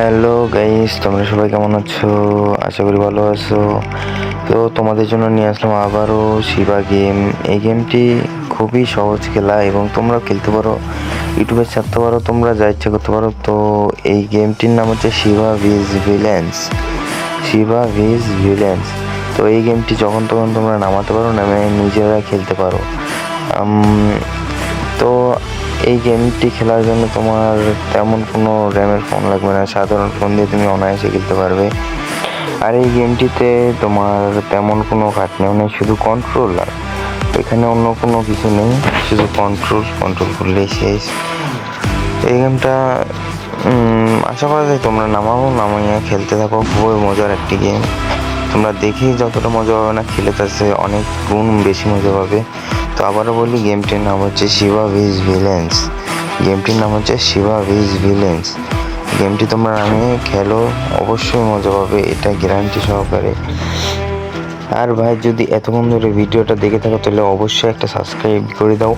Hello guys তোমরা সবাই কেমন আছো? আশা করি ভালো আছো। তো তোমাদের জন্য নিয়ে আসলাম আবারও শিবা গেম এই গেমটি খুবই সহজ খেলা এবং তোমরাও খেলতে পারো, ইউটিউবে ছাড়তে পারো, তোমরা যা ইচ্ছা করতে পারো। তো এই গেমটির নাম হচ্ছে Shiva vs villains Shiva vs villains তো এই গেমটি যখন তখন তোমরা নামাতে পারো, নামে নিজেরা খেলতে পারো। এই গেমটি খেলার জন্য তোমার তেমন কোনো র্যামের ফোন লাগবে না। সাধারণ ফোন দিয়ে তুমি অনায়াসে খেলতে পারবে। আর এই গেমটিতে তোমার তেমন কোনো খাটনিও নেই, শুধু কন্ট্রোলার এখানে অন্য কোনো কিছু নেই, শুধু কন্ট্রোল কন্ট্রোল করলেই শেষ। এই গেমটা আশা করা যায় তোমরা নামাবো নামাইয়া খেলতে থাকো। খুবই মজার একটি গেম তোমরা দেখেই যতটা মজা পাবে না, খেলে তার অনেক গুণ বেশি মজা পাবে। তো আবারও বলি, গেমটির নাম হচ্ছে শিবা ভিজ ভিলেন্স। গেমটির নাম হচ্ছে শিবা ভিজ ভিলেন্স। গেমটি তোমরা নামে খেলো, অবশ্যই মজা পাবে, এটা গ্যারান্টি সহকারে। আর ভাই, যদি এতক্ষণ ধরে ভিডিওটা দেখে থাকো, তাহলে অবশ্যই একটা সাবস্ক্রাইব করে দাও।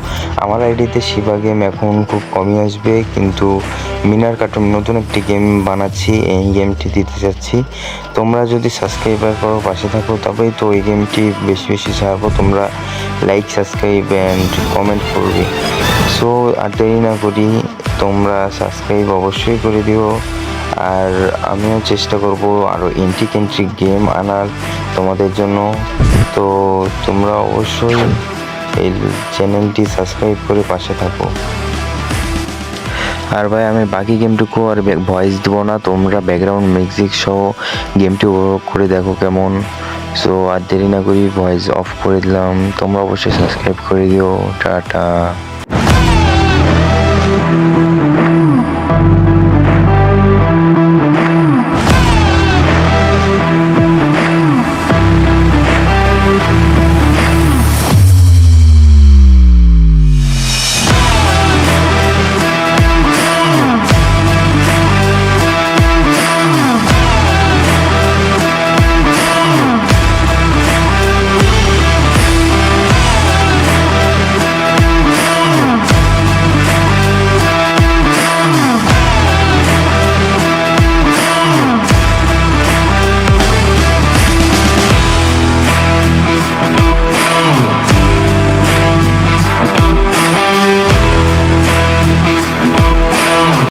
আমার আইডিতে শিবা গেম এখন খুব কমই আসবে, কিন্তু মিনার কার্টুন নতুন একটি গেম বানাচ্ছি, এই গেমটি দিতে চাচ্ছি। তোমরা যদি সাবস্ক্রাইবার করো, পাশে থাকো, তবেই তো এই গেমটি বেশি বেশি ছাড়বো। তোমরা লাইক সাবস্ক্রাইব অ্যান্ড কমেন্ট করবে। সো আর দেরি না করি, তোমরা সাবস্ক্রাইব অবশ্যই করে দিও। আর আমিও চেষ্টা করব আরও এন্ট্রিক এন্ট্রিক গেম আনার তোমাদের জন্য। তো তোমরা অবশ্যই এই চ্যানেলটি সাবস্ক্রাইব করে পাশে থাকো। আর ভাই, আমি বাকি গেমটুকু আর ভয়েস দেবো না। তোমরা ব্যাকগ্রাউন্ড মিউজিক সহ গেমটি উপভোগ করে দেখো কেমন। সো আর দেরি না করি ভয়েস অফ করে দিলাম। তোমরা অবশ্যই সাবস্ক্রাইব করে দিও। টাটা।